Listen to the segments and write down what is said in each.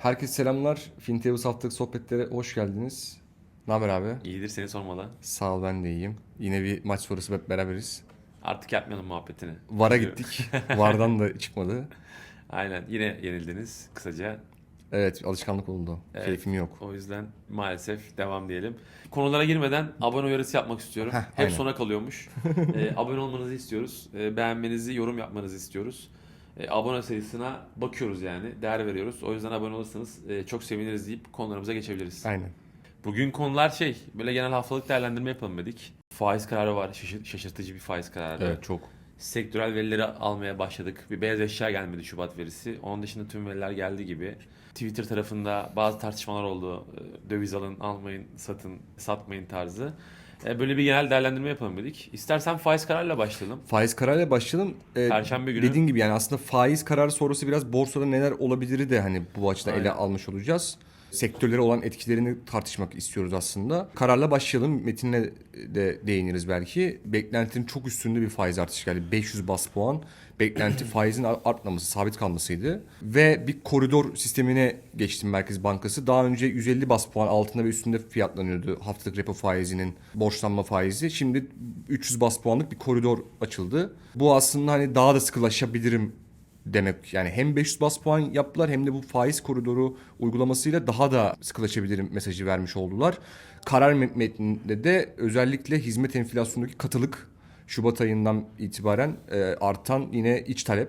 Herkese selamlar. Fintevus haftalık sohbetlere hoş geldiniz. Ne haber abi? İyidir seni sormalı. Sağ ol ben de iyiyim. Yine bir maç sonrası hep beraberiz. Artık yapmayalım muhabbetini. VAR'a gittik. VAR'dan da çıkmadı. Aynen yine yenildiniz kısaca. Evet alışkanlık oldu. Evet. Keyfim yok. O yüzden maalesef devam diyelim. Konulara girmeden abone uyarısı yapmak istiyorum. Heh, Hep aynen. sona kalıyormuş. Ee, abone olmanızı istiyoruz. Ee, beğenmenizi, yorum yapmanızı istiyoruz. Ee, abone sayısına bakıyoruz yani. Değer veriyoruz. O yüzden abone olursanız e, çok seviniriz deyip konularımıza geçebiliriz. Aynen. Bugün konular şey, böyle genel haftalık değerlendirme yapalım dedik. Faiz kararı var. şaşır- şaşırtıcı bir faiz kararı. Evet çok. Sektörel verileri almaya başladık. Bir beyaz eşya gelmedi Şubat verisi. Onun dışında tüm veriler geldi gibi. Twitter tarafında bazı tartışmalar oldu. Ee, Döviz alın, almayın, satın, satmayın tarzı. Ee, Böyle bir genel değerlendirme yapalım dedik. İstersen faiz kararıyla başlayalım. Faiz kararıyla başlayalım. Ee, Perşembe günü. Dediğin gibi yani aslında faiz kararı sonrası biraz borsada neler olabilir de hani bu açıdan ele Aynen. almış olacağız. Sektörlere olan etkilerini tartışmak istiyoruz aslında. Kararla başlayalım. Metinle de değiniriz belki. Beklentinin çok üstünde bir faiz artışı geldi. 500 bas puan. Beklenti faizin artmaması, sabit kalmasıydı. Ve bir koridor sistemine geçti Merkez Bankası. Daha önce 150 bas puan altında ve üstünde fiyatlanıyordu haftalık repo faizinin borçlanma faizi. Şimdi 300 bas puanlık bir koridor açıldı. Bu aslında hani daha da sıkılaşabilirim demek. Yani hem 500 bas puan yaptılar hem de bu faiz koridoru uygulamasıyla daha da sıkılaşabilirim mesajı vermiş oldular. Karar met- metninde de özellikle hizmet enflasyonundaki katılık Şubat ayından itibaren e, artan yine iç talep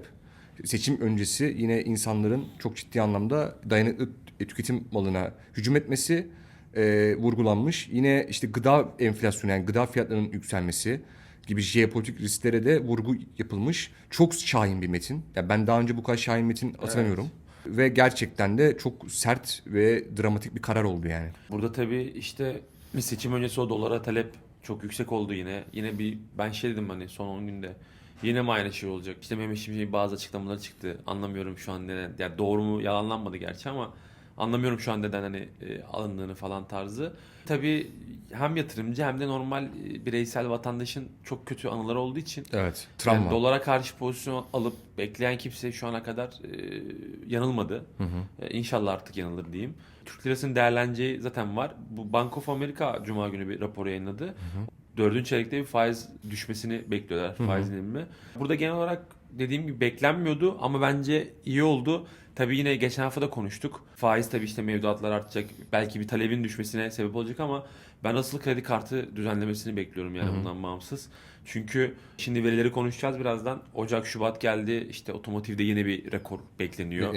seçim öncesi yine insanların çok ciddi anlamda dayanıklı tüketim malına hücum etmesi e, vurgulanmış. Yine işte gıda enflasyonu yani gıda fiyatlarının yükselmesi gibi jeopolitik risklere de vurgu yapılmış. Çok şahin bir metin. Ya ben daha önce bu kadar şahin metin hatırlamıyorum. Ve gerçekten de çok sert ve dramatik bir karar oldu yani. Burada tabii işte bir seçim öncesi o dolara talep çok yüksek oldu yine. Yine bir ben şey dedim hani son 10 günde yine mi aynı şey olacak? İşte Mehmet Şimşek'in bazı açıklamaları çıktı. Anlamıyorum şu an neden. Yani doğru mu yalanlanmadı gerçi ama anlamıyorum şu an neden hani e, alındığını falan tarzı. Tabii hem yatırımcı hem de normal e, bireysel vatandaşın çok kötü anıları olduğu için Evet. Travma. yani dolara karşı pozisyon alıp bekleyen kimse şu ana kadar e, yanılmadı. E, inşallah artık yanılır diyeyim. Türk lirasının değerleneceği zaten var. Bu Bank of America Cuma günü bir rapor yayınladı. Dördüncü çeyrekte bir faiz düşmesini bekliyorlar. Faiz inimi. Burada genel olarak dediğim gibi beklenmiyordu ama bence iyi oldu. Tabii yine geçen hafta da konuştuk. Faiz tabii işte mevduatlar artacak. Belki bir talebin düşmesine sebep olacak ama ben asıl kredi kartı düzenlemesini bekliyorum yani bundan bağımsız. Çünkü şimdi verileri konuşacağız birazdan. Ocak, Şubat geldi. İşte otomotivde yine bir rekor bekleniyor.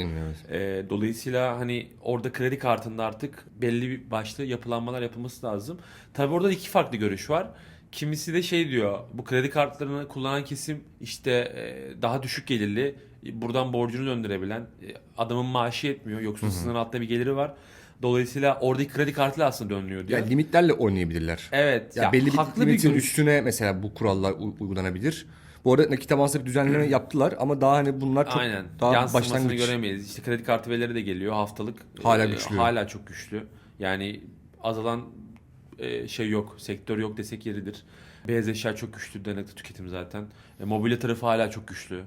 Ee, dolayısıyla hani orada kredi kartında artık belli bir başlı yapılanmalar yapılması lazım. Tabii orada iki farklı görüş var. Kimisi de şey diyor, bu kredi kartlarını kullanan kesim işte e, daha düşük gelirli, buradan borcunu döndürebilen, e, adamın maaşı yetmiyor, yoksul sınır altında bir geliri var. Dolayısıyla oradaki kredi kartıyla aslında dönülüyor diyor. Yani limitlerle oynayabilirler. evet, Ya, ya, belli bir haklı bir limitin görüş. üstüne mesela bu kurallar uygulanabilir. Bu arada nakit avanslı bir düzenleme yaptılar ama daha hani bunlar çok Aynen. daha Yansımasını başlangıç. göremeyiz. İşte kredi kartı verileri de geliyor haftalık. Hala Ee, güçlü. Hala çok güçlü. Yani azalan e, şey yok. Sektör yok desek yeridir. Beyaz eşya çok güçlü. Dayanıklı tüketim zaten. E, mobilya tarafı hala çok güçlü.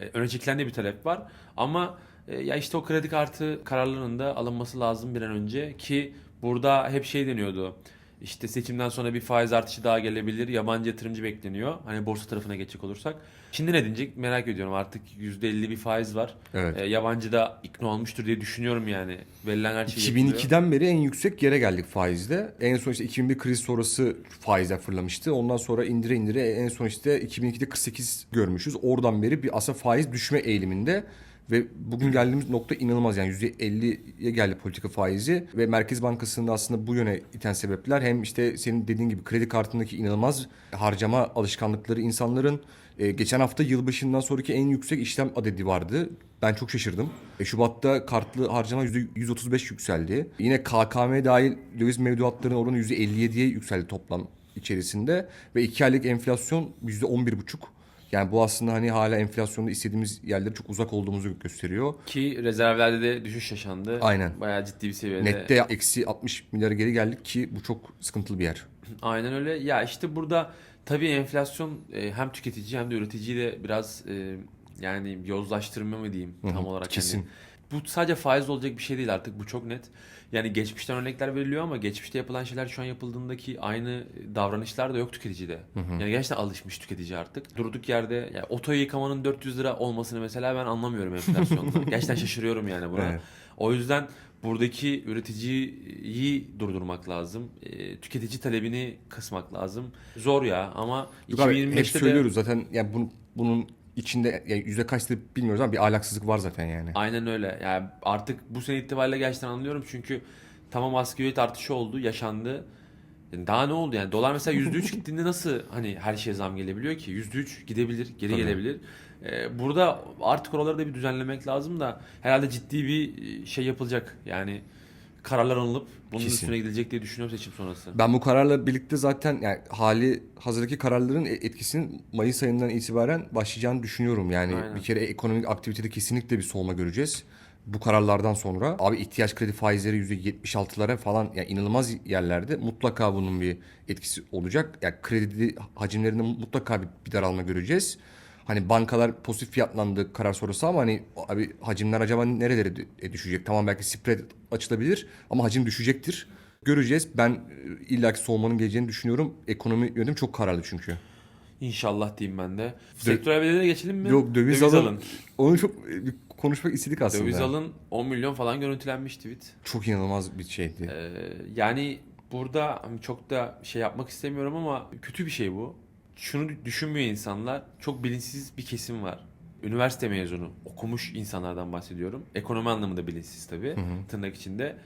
E, öne çekilen de bir talep var. Ama e, ya işte o kredi kartı kararlarının da alınması lazım bir an önce ki burada hep şey deniyordu. İşte seçimden sonra bir faiz artışı daha gelebilir. Yabancı yatırımcı bekleniyor. Hani borsa tarafına geçecek olursak. Şimdi ne denecek merak ediyorum. Artık %50 bir faiz var. Evet. E, yabancı da ikna olmuştur diye düşünüyorum yani. Verilen her şey yapılıyor. 2002'den beri en yüksek yere geldik faizde. En son işte 2001 kriz sonrası faizler fırlamıştı. Ondan sonra indire indire en son işte 2002'de 48 görmüşüz. Oradan beri bir aslında faiz düşme eğiliminde ve bugün geldiğimiz nokta inanılmaz yani %50'ye geldi politika faizi ve Merkez Bankası'nın da aslında bu yöne iten sebepler hem işte senin dediğin gibi kredi kartındaki inanılmaz harcama alışkanlıkları insanların e, geçen hafta yılbaşından sonraki en yüksek işlem adedi vardı. Ben çok şaşırdım. E, Şubat'ta kartlı harcama %135 yükseldi. Yine KKM dahil döviz mevduatlarının oranı %57'ye yükseldi toplam içerisinde. Ve 2 aylık enflasyon %11,5. Yani bu aslında hani hala enflasyonda istediğimiz yerlere çok uzak olduğumuzu gösteriyor. Ki rezervlerde de düşüş yaşandı. Aynen. Bayağı ciddi bir seviyede. Nette eksi 60 milyara geri geldik ki bu çok sıkıntılı bir yer. Aynen öyle. Ya işte burada tabii enflasyon e, hem tüketici hem de üreticiyi de biraz e, yani yozlaştırma mı diyeyim tam olarak. kesin. Hani Bu sadece faiz olacak bir şey değil artık bu çok net. Yani geçmişten örnekler veriliyor ama geçmişte yapılan şeyler şu an yapıldığındaki aynı davranışlar da yok tüketicide. Yani gerçekten alışmış tüketici artık. Durduk yerde yani otoyu yıkamanın 400 lira olmasını mesela ben anlamıyorum enflasyonda. gerçekten şaşırıyorum yani buna. Evet. O yüzden buradaki üreticiyi durdurmak lazım. Ee, tüketici talebini kısmak lazım. Zor ya ama Yok abi, hep 2025'te de söylüyoruz zaten yani bunun, bunun içinde yani yüzde kaçtı bilmiyoruz ama bir ahlaksızlık var zaten yani. Aynen öyle. Yani artık bu sene itibariyle gerçekten anlıyorum çünkü tamam asgari ücret artışı oldu, yaşandı. Yani daha ne oldu yani? Dolar mesela %3 gittiğinde nasıl hani her şeye zam gelebiliyor ki? %3 gidebilir, geri Tabii. gelebilir. Ee, burada artık oraları da bir düzenlemek lazım da herhalde ciddi bir şey yapılacak. Yani kararlar alınıp bunun Kesin. üstüne gidilecek diye düşünüyorum seçim sonrası. Ben bu kararla birlikte zaten yani hali hazırdaki kararların e- etkisinin Mayıs ayından itibaren başlayacağını düşünüyorum. Yani Aynen. bir kere ekonomik aktivitede kesinlikle bir soğuma göreceğiz. Bu kararlardan sonra abi ihtiyaç kredi faizleri %76'lara falan yani inanılmaz yerlerde mutlaka bunun bir etkisi olacak. Yani kredi hacimlerinde mutlaka bir, bir daralma göreceğiz. Hani bankalar pozitif fiyatlandı karar sonrası ama hani abi hacimler acaba nerelere dü- düşecek? Tamam belki spread açılabilir ama hacim düşecektir. Göreceğiz. Ben e, illaki soğumanın geleceğini düşünüyorum. Ekonomi yönetimi çok kararlı çünkü. İnşallah diyeyim ben de. Sektörel verilere geçelim mi? Yok döviz, alın. Onu çok e, konuşmak istedik aslında. Döviz alın 10 milyon falan görüntülenmiş tweet. Çok inanılmaz bir şeydi. Ee, yani burada hani çok da şey yapmak istemiyorum ama kötü bir şey bu. Şunu düşünmüyor insanlar. Çok bilinçsiz bir kesim var. Üniversite mezunu, okumuş insanlardan bahsediyorum. Ekonomi anlamında bilinçsiz tabii, tırnak içinde.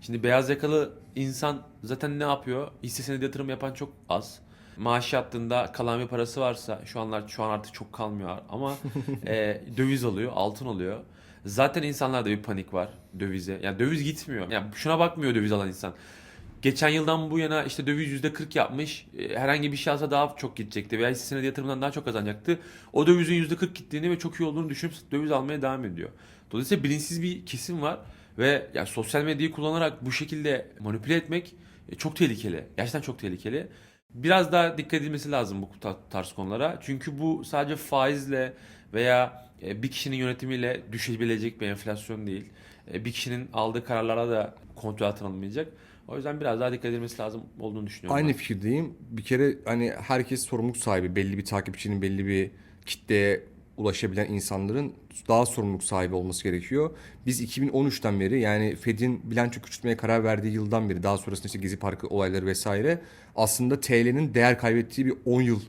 Şimdi beyaz yakalı insan zaten ne yapıyor? Hisse senedi yatırım yapan çok az. Maaş yattığında kalan bir parası varsa şu anlar şu an artık çok kalmıyor ama e, döviz alıyor, altın alıyor. Zaten insanlarda bir panik var dövize. Yani döviz gitmiyor. Yani şuna bakmıyor döviz alan insan. Geçen yıldan bu yana işte döviz %40 yapmış. E, Herhangi bir şey alsa daha çok gidecekti. Veya hisse senedi yatırımdan daha çok kazanacaktı. O dövizin %40 gittiğini ve çok iyi olduğunu düşünüp döviz almaya devam ediyor. Dolayısıyla bilinçsiz bir kesim var. Ve ya sosyal medyayı kullanarak bu şekilde manipüle etmek e, çok tehlikeli. Gerçekten çok tehlikeli. Biraz daha dikkat edilmesi lazım bu ta- tarz konulara. Çünkü bu sadece faizle veya e, bir kişinin yönetimiyle düşebilecek bir enflasyon değil. E, Bir kişinin aldığı kararlara da kontrol altına alınmayacak. O yüzden biraz daha dikkat edilmesi lazım olduğunu düşünüyorum. Aynı ben. fikirdeyim. Bir kere hani herkes sorumluluk sahibi. Belli bir takipçinin belli bir kitleye ulaşabilen insanların daha sorumluluk sahibi olması gerekiyor. Biz 2013'ten beri yani Fed'in bilanço küçültmeye karar verdiği yıldan beri daha sonrasında işte Gezi Parkı olayları vesaire aslında TL'nin değer kaybettiği bir 10 yıl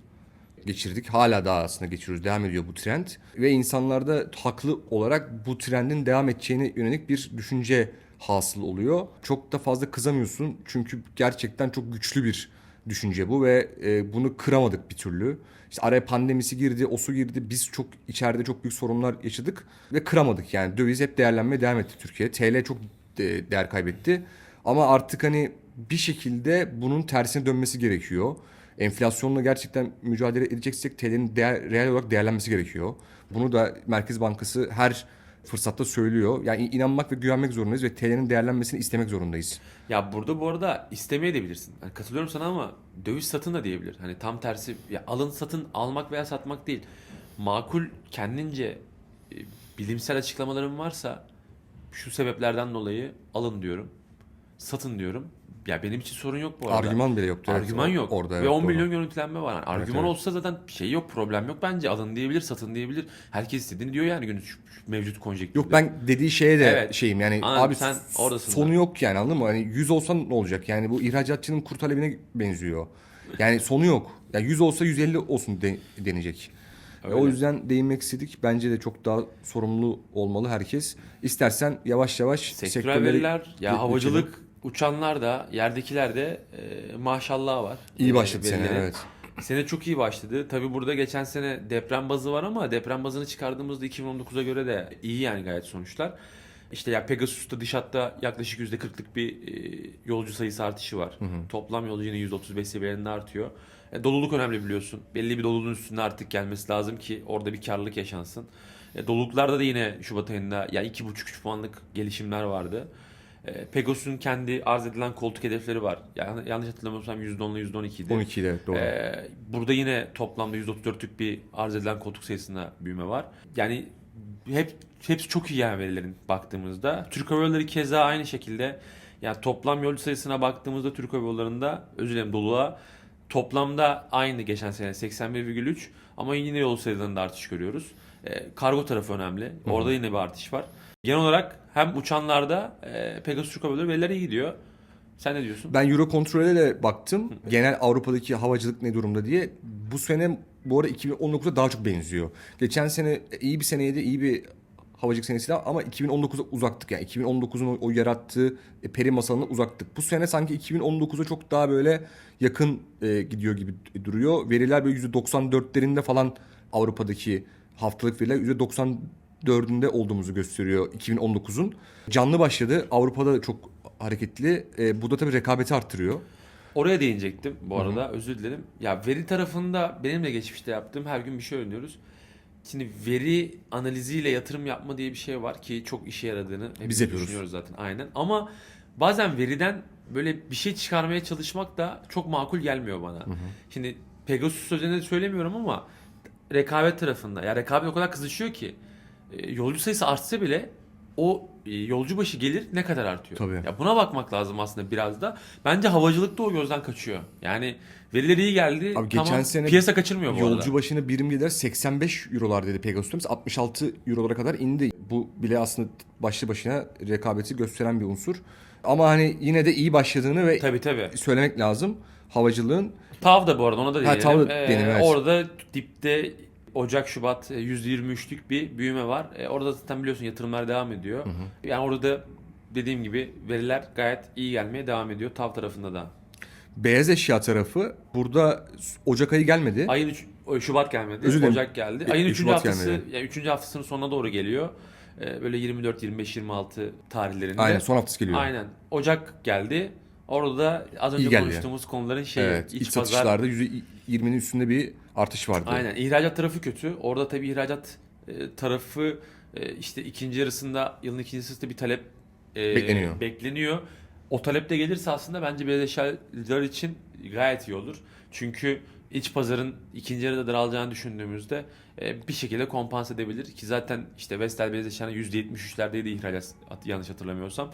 geçirdik. Hala daha aslında geçiriyoruz. Devam ediyor bu trend. Ve insanlarda haklı olarak bu trendin devam edeceğine yönelik bir düşünce hasıl oluyor. Çok da fazla kızamıyorsun. Çünkü gerçekten çok güçlü bir düşünce bu ve e, bunu kıramadık bir türlü. İşte araya pandemisi girdi, o su girdi. Biz çok içeride çok büyük sorunlar yaşadık ve kıramadık. Yani döviz hep değerlenmeye devam etti Türkiye. TL çok de- değer kaybetti. Ama artık hani bir şekilde bunun tersine dönmesi gerekiyor. Enflasyonla gerçekten mücadele edeceksek TL'nin değer, reel olarak değerlenmesi gerekiyor. Bunu da Merkez Bankası her fırsatta söylüyor. Yani inanmak ve güvenmek zorundayız ve TL'nin değerlenmesini istemek zorundayız. Ya burada bu arada istemeyebilirsin. Hani katılıyorum sana ama döviz satın da diyebilir. Hani tam tersi ya alın satın almak veya satmak değil. Makul kendince e, bilimsel açıklamaların varsa şu sebeplerden dolayı alın diyorum. Satın diyorum. Ya benim için sorun yok bu arada. Argüman bile yoktu. evet, Argüman o- yok. Orada Ve evet, 10 doğru. milyon görüntülenme var. Yani argüman evet. olsa zaten şey yok, problem yok bence. Alın diyebilir, satın diyebilir. Herkes istediğini diyor yani günün mevcut konjektürde. Yok ben dediği şeye de Evet. şeyim yani Anladım, abi sen oradasın sonu da. yok yani anladın mı? Hani 100 olsa ne olacak? Yani bu ihracatçının kur talebine benziyor. Yani sonu yok. Yani 100 olsa 150 olsun de- denecek. Öyle. O yüzden değinmek istedik. Bence de çok daha sorumlu olmalı herkes. İstersen yavaş yavaş Sektörel veriler, ya havacılık, uçanlar da, yerdekiler de e, maşallah var. iyi başladı sene evet. Sene çok iyi başladı. Tabi burada geçen sene deprem bazı var ama deprem bazını çıkardığımızda 2019'a göre de iyi yani gayet sonuçlar. İşte ya Pegasus'ta dış hatta yaklaşık %40'lık bir e, yolcu sayısı artışı var. Toplam yolcu yine %35 seviyelerinde artıyor. E, doluluk önemli biliyorsun. Belli bir doluluğun üstünde artık gelmesi lazım ki orada bir karlılık yaşansın. E, doluluklarda da yine Şubat ayında ya 2,5-3 puanlık gelişimler vardı. E, Pegasus'un kendi arz edilen koltuk hedefleri var. Yani yanlış hatırlamıyorsam %10'la %12 idi. 12 ile doğru. Ee, burada yine toplamda 134'lük bir arz edilen koltuk sayısında büyüme var. Yani hep hepsi çok iyi yani verilerin baktığımızda. Türk Hava Yolları keza aynı şekilde. Yani toplam yolcu sayısına baktığımızda Türk Hava Yolları'nda özür dilerim doluğa toplamda aynı geçen sene 81,3 ama yine yol sayılarında artış görüyoruz. E, kargo tarafı önemli. Orada yine bir artış var. Genel olarak hem uçanlarda e, Pegasus Türk Hava Yolları veriler iyi gidiyor. Sen ne diyorsun? Ben Eurocontrol'e de baktım. Genel Avrupa'daki havacılık ne durumda diye. Bu sene bu arada 2019'a daha çok benziyor. Geçen sene iyi bir seneydi, iyi bir havacılık senesiydi ama 2019'a uzaktık. Yani 2019'un o, o yarattığı e, peri masalına uzaktık. Bu sene sanki 2019'a çok daha böyle yakın e, gidiyor gibi duruyor. Veriler böyle %94'lerinde falan Avrupa'daki haftalık veriler %94'ünde olduğumuzu gösteriyor 2019'un. Canlı başladı. Avrupa'da çok hareketli. E, bu da tabii rekabeti arttırıyor. Oraya değinecektim bu arada özür dilerim. Ya veri tarafında benim de geçmişte yaptığım her gün bir şey öğreniyoruz. Şimdi veri analiziyle yatırım yapma diye bir şey var ki çok işe yaradığını hepimiz Biz yapıyoruz. düşünüyoruz zaten aynen. Ama bazen veriden böyle bir şey çıkarmaya çalışmak da çok makul gelmiyor bana. Şimdi Pegasus özelinde söylemiyorum ama rekabet tarafında ya rekabet o kadar kızışıyor ki e, yolcu sayısı artsa bile o e, yolcu başı gelir ne kadar artıyor? Tabii. Ya buna bakmak lazım aslında biraz da. Bence havacılıkta o gözden kaçıyor. Yani veriler iyi geldi. Abi geçen tamam, sene piyasa kaçırmıyor bu Yolcu arada. başına birim gelir 85 eurolar dedi Pegasus'ta. 66 eurolara kadar indi. Bu bile aslında başlı başına rekabeti gösteren bir unsur. Ama hani yine de iyi başladığını ve Tabii tabii. söylemek lazım. Havacılığın TAV da bu arada ona da Ha, değinelim. TAV da Ee, değinelim, evet. Orada dipte Ocak Şubat e, %23'lük bir büyüme var. E, orada zaten biliyorsun yatırımlar devam ediyor. Yani orada da dediğim gibi veriler gayet iyi gelmeye devam ediyor TAV tarafında da. beyaz eşya tarafı burada Ocak ayı gelmedi. Ayın 3 Şubat gelmedi. Özür dilerim. Ocak geldi. E, Ayın e, 3. Şubat haftası gelmedi. yani 3. haftasının sonuna doğru geliyor. E, böyle 24 25 26 tarihlerinde. Aynen son haftası geliyor. Aynen. Ocak geldi. Orada da az önce İyi geldi. konuştuğumuz konuların şeyi evet, iç, iç, pazar satışlarda %20'nin üstünde bir artış vardı. Aynen. İhracat tarafı kötü. Orada tabii ihracat e, tarafı e, işte ikinci yarısında yılın ikinci yarısında bir talep e, Bekleniyor. bekleniyor. O talep de gelirse aslında bence beyaz eşyalar için gayet iyi olur. Çünkü iç pazarın ikinci yarıda daralacağını düşündüğümüzde e, bir şekilde kompanse edebilir ki zaten işte Vestel beyaz eşyanın %73'lerdeydi ihracat at- yanlış hatırlamıyorsam.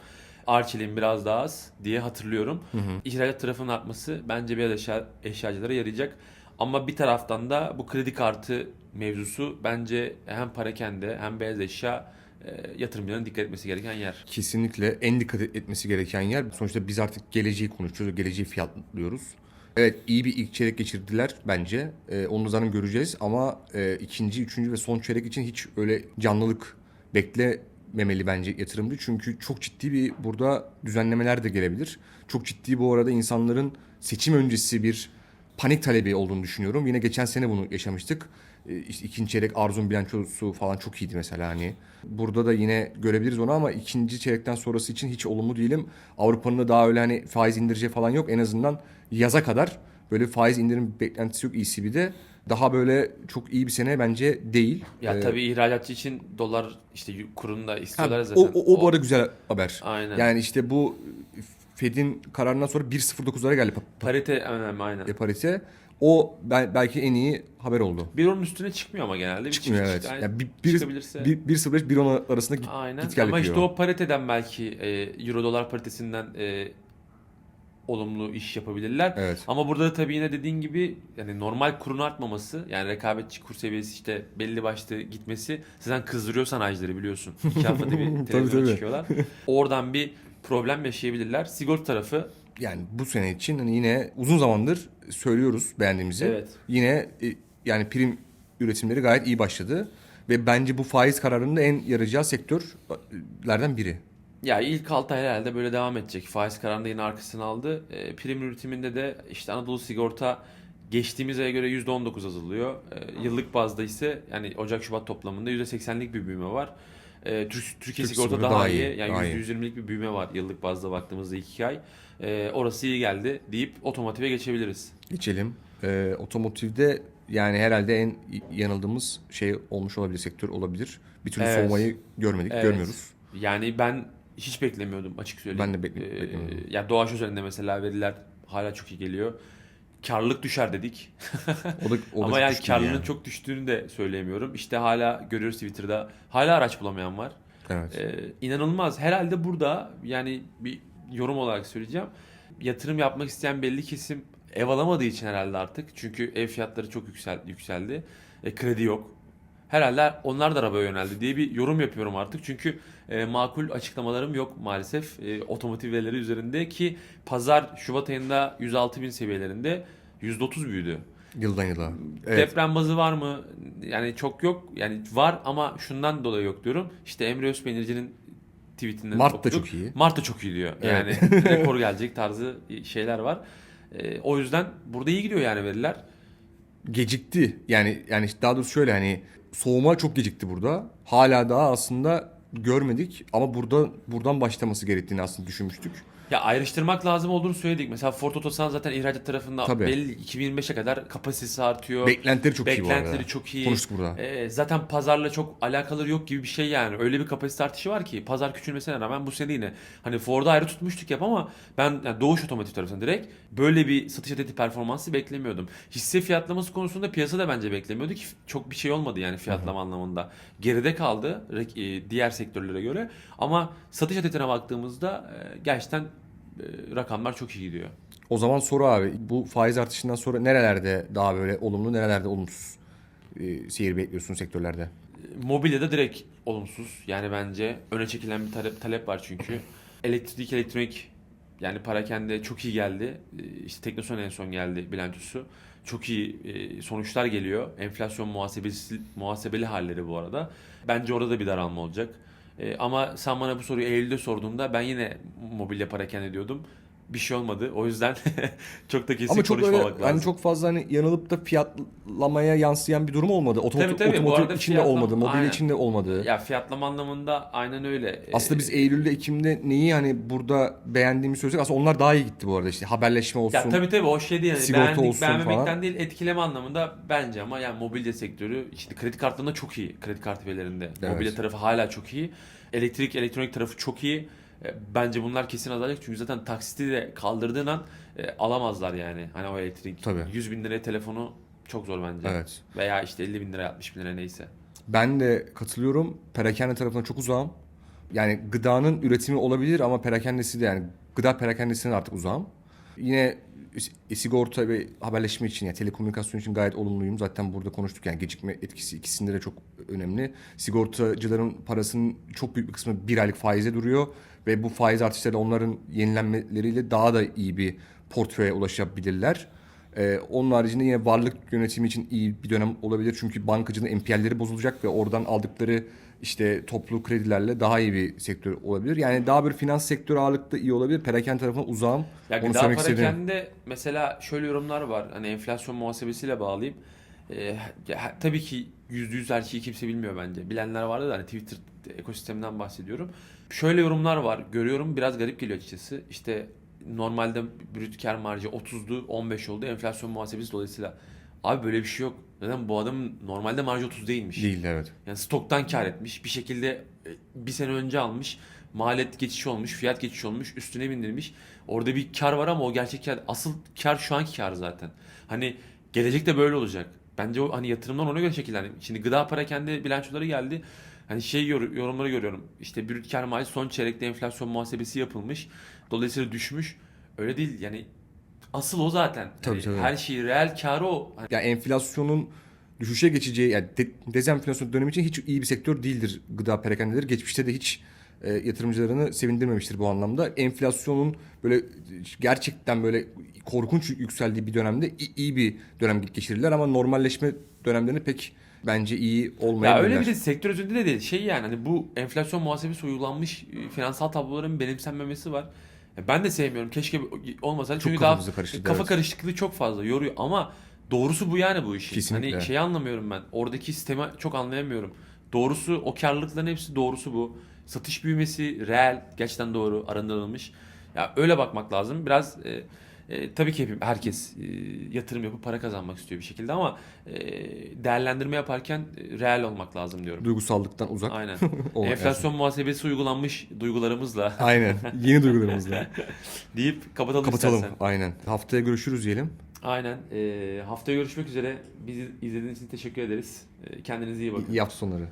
Arçelik'in biraz daha az diye hatırlıyorum. İhracat tarafının artması bence beyaz eşya, eşyacılara yarayacak. Ama bir taraftan da bu kredi kartı mevzusu bence hem parakende hem beyaz eşya e, yatırımcıların dikkat etmesi gereken yer. Kesinlikle en dikkat etmesi gereken yer. Sonuçta biz artık geleceği konuşuyoruz, geleceği fiyatlıyoruz. Evet iyi bir ilk çeyrek geçirdiler bence. Ee, onu zaten göreceğiz ama e, ikinci, üçüncü ve son çeyrek için hiç öyle canlılık beklememeli bence yatırımcı. Çünkü çok ciddi bir burada düzenlemeler de gelebilir. Çok ciddi bu arada insanların seçim öncesi bir panik talebi olduğunu düşünüyorum. Yine geçen sene bunu yaşamıştık. Ee, İşte ikinci çeyrek Arzum bilançosu falan çok iyiydi mesela hani. Burada da yine görebiliriz onu ama ikinci çeyrekten sonrası için hiç olumlu değilim. Avrupa'nın da daha öyle hani faiz indireceği falan yok. En azından yaza kadar böyle faiz indirim beklentisi yok ECB'de. Daha böyle çok iyi bir sene bence değil. Ya Ee, tabii ihracatçı için dolar işte kurunu da ha, istiyorlar o, zaten. o, o bu arada güzel haber. Aynen. Yani işte bu Fed'in kararından sonra 1.09'lara geldi pa- Parite önemli aynen. pa- parite. O bel- belki en iyi haber oldu. Bir onun üstüne çıkmıyor ama genelde. Bir Çıkmıyor çık- evet. çık- Yani bir, bir, çıkabilirse. bir, 1.05 1.10 arasında git, Aynen. git gel Ama yapıyor. işte o pariteden belki e, euro dolar paritesinden e, olumlu iş yapabilirler. Evet. Ama burada da tabii yine dediğin gibi yani normal kurun artmaması yani rekabetçi kur seviyesi işte belli başlı gitmesi zaten kızdırıyor sanayicileri biliyorsun. İki haftada bir televizyona çıkıyorlar. Oradan bir problem yaşayabilirler. Sigorta tarafı Yani bu sene için hani yine uzun zamandır söylüyoruz beğendiğimizi. Evet. Yine e, yani prim üretimleri gayet iyi başladı. Ve bence bu faiz kararının en yarayacağı sektörlerden biri. Ya ilk 6 ay herhalde böyle devam edecek. Faiz kararında yine arkasını aldı. E, prim üretiminde de işte Anadolu Sigorta geçtiğimiz aya göre %19 azalıyor. E, yıllık bazda ise yani Ocak-Şubat toplamında %80'lik bir büyüme var. E, Türk, Türkiye Türk Sigorta daha, daha iyi. iyi, Yani daha iyi. %120'lik bir büyüme var yıllık bazda baktığımızda 2 ay. E, orası iyi geldi deyip otomotive geçebiliriz. Geçelim. Ee, otomotivde yani herhalde en yanıldığımız şey olmuş olabilir, sektör olabilir. Bir türlü Evet. soğumayı görmedik, Evet. görmüyoruz. Yani ben hiç beklemiyordum açık söyleyeyim. Ben de bekle- Ee, beklemiyordum. Ya Doğaç üzerinde mesela veriler hala çok iyi geliyor. karlılık düşer dedik. O da, o da Ama yani karlılığın yani. çok... çok düştüğünü de söyleyemiyorum. İşte hala görüyoruz Twitter'da hala araç bulamayan var. Evet. Ee, inanılmaz. Herhalde burada yani bir yorum olarak söyleyeceğim. Yatırım yapmak isteyen belli kesim ev alamadığı için herhalde artık. Çünkü ev fiyatları çok yüksel, yükseldi. E, kredi yok. Herhalde onlar da arabaya yöneldi diye bir yorum yapıyorum artık. Çünkü e, makul açıklamalarım yok maalesef. E, otomotiv verileri üzerinde ki pazar Şubat ayında 106 bin seviyelerinde %30 büyüdü. Yıldan yıla. Evet. Deprem bazı var mı? Yani çok yok. Yani var ama şundan dolayı yok diyorum. İşte Emre Özpeynirci'nin tweetinden Mart da çok iyi. Mart da çok iyi diyor. Yani rekor gelecek tarzı şeyler var. Ee, o yüzden burada iyi gidiyor yani veriler. Gecikti. Yani yani daha doğrusu şöyle hani soğuma çok gecikti burada. Hala daha aslında görmedik ama burada buradan başlaması gerektiğini aslında düşünmüştük. Ya ayrıştırmak lazım olduğunu söyledik. Mesela Ford Otosan zaten ihracat tarafında Tabii. belli 2025'e kadar kapasitesi artıyor. Beklentileri çok iyi bu arada. Beklentileri çok iyi. Konuştuk burada. Ee, zaten pazarla çok alakaları yok gibi bir şey yani. Öyle bir kapasite artışı var ki pazar küçülmesine rağmen bu sene yine hani Ford'u ayrı tutmuştuk hep ama ben yani Doğuş Otomotiv tarafından direkt böyle bir satış adeti performansı beklemiyordum. Hisse fiyatlaması konusunda piyasa da bence beklemiyordu ki çok bir şey olmadı yani fiyatlama anlamında. Geride kaldı e, diğer sektörlere göre ama satış adetine baktığımızda e, gerçekten e, rakamlar çok iyi gidiyor. O zaman soru abi bu faiz artışından sonra nerelerde daha böyle olumlu nerelerde olumsuz e, seyir bekliyorsun sektörlerde? Mobilyada direkt olumsuz. Yani bence öne çekilen bir talep, talep var çünkü. Elektrik, elektronik yani parakende çok iyi geldi. İşte Teknoson en son geldi bilançosu. Çok iyi sonuçlar geliyor. Enflasyon muhasebesi, muhasebeli halleri bu arada. Bence orada da bir daralma olacak. Ee, Ama sen bana bu soruyu Eylül'de sorduğunda ben yine mobilya parakende diyordum. Bir şey olmadı. O yüzden çok da kesin Ama çok öyle lazım. hani çok fazla hani yanılıp da fiyatlamaya yansıyan bir durum olmadı. Otomotiv, Tabii, tabii. Otomotiv içinde fiyatlama- olmadı, mobilya Aynen. içinde olmadı. Ya fiyatlama anlamında aynen öyle. Ee, Aslında biz Eylül'de, Ekim'de neyi hani burada beğendiğimizi söylesek aslında onlar daha iyi gitti bu arada işte haberleşme olsun. Ya tabii tabii o şey değil. Yani sigorta beğendik, olsun beğenmemekten falan. değil etkileme anlamında bence ama yani mobilya sektörü işte kredi kartlarında çok iyi. Kredi kartı verilerinde. Evet. Mobilya tarafı hala çok iyi. Elektrik, elektronik tarafı çok iyi. E, Bence bunlar kesin azalacak çünkü zaten taksiti de kaldırdığın an e, alamazlar yani. Hani o elektrik. Tabii. 100 bin liraya telefonu çok zor bence. Evet. Veya işte 50 bin liraya 60 bin liraya neyse. Ben de katılıyorum. Perakende tarafına çok uzağım. Yani gıdanın üretimi olabilir ama perakendesi de yani gıda perakendesine de artık uzağım. Yine sigorta ve haberleşme için yani telekomünikasyon için gayet olumluyum. Zaten burada konuştuk yani gecikme etkisi ikisinde de çok önemli. Sigortacıların parasının çok büyük bir kısmı bir aylık faize duruyor ve bu faiz artışları onların yenilenmeleriyle daha da iyi bir portföye ulaşabilirler. Ee, onun haricinde yine varlık yönetimi için iyi bir dönem olabilir. Çünkü bankacının NPL'leri bozulacak ve oradan aldıkları işte toplu kredilerle daha iyi bir sektör olabilir. Yani daha bir finans sektörü ağırlıklı iyi olabilir. Perakende tarafına uzağım. Ya Onu istedim. parakende mesela şöyle yorumlar var. Hani enflasyon muhasebesiyle bağlayayım. Ee, ya, tabii ki yüzde yüz her şeyi kimse bilmiyor bence. Bilenler vardı da hani Twitter ekosisteminden bahsediyorum. Şöyle yorumlar var. Görüyorum biraz garip geliyor açıkçası. İşte normalde brüt kar marjı 30'du 15 oldu enflasyon muhasebesi dolayısıyla. Abi böyle bir şey yok. Neden? Bu adamın normalde marjı 30 değilmiş. Değil evet. Yani stoktan kar etmiş. Bir şekilde e, bir sene önce almış. Maliyet geçişi olmuş, fiyat geçişi olmuş, üstüne bindirmiş. Orada bir kar var ama o gerçek kar. Asıl kar şu anki kar zaten. Hani gelecekte böyle olacak. Bence o hani yatırımlar ona göre şekillendi. Şimdi gıda para kendi bilançoları geldi. Hani şey yor- yorumları görüyorum. İşte brüt kar marjı son çeyrekte enflasyon muhasebesi yapılmış. Dolayısıyla düşmüş. Öyle değil yani asıl o zaten. Tabii, Hani tabii. Her şeyi reel karı o. Hani Ya enflasyonun düşüşe geçeceği yani de, dezenflasyon dönemi için hiç iyi bir sektör değildir gıda perakendeleri. Geçmişte de hiç e, yatırımcılarını sevindirmemiştir bu anlamda. Enflasyonun böyle gerçekten böyle korkunç yükseldiği bir dönemde i- iyi bir dönem geçirirler ama normalleşme dönemlerinde pek bence iyi Ya olmayabilirler. öyle bir de sektör özünde de değil. Şey yani hani bu enflasyon muhasebesi uygulanmış e, finansal tabloların benimsenmemesi var. Ya Ben de sevmiyorum. Keşke olmasaydı. Çok Çünkü daha kafamızı karıştırdı, kafa evet. karışıklığı çok fazla yoruyor ama doğrusu bu yani bu işin. Kesinlikle. Hani şeyi anlamıyorum ben. Oradaki sistemi çok anlayamıyorum. Doğrusu o karlılıkların hepsi doğrusu bu. Satış büyümesi reel, gerçekten doğru, arındırılmış. Ya öyle bakmak lazım. Biraz e, e, tabii ki hep- herkes e, yatırım yapıp para kazanmak istiyor bir şekilde ama e, değerlendirme yaparken e, reel olmak lazım diyorum. Duygusallıktan uzak. Aynen. olmak Enflasyon muhasebesi uygulanmış duygularımızla Aynen. Yeni duygularımızla. deyip kapatalım, Kapatalım. istersen. Aynen. Haftaya görüşürüz diyelim. Aynen. Ee, haftaya görüşmek üzere. Bizi izlediğiniz için teşekkür ederiz. Ee, kendinize iyi bakın. İyi hafta sonları.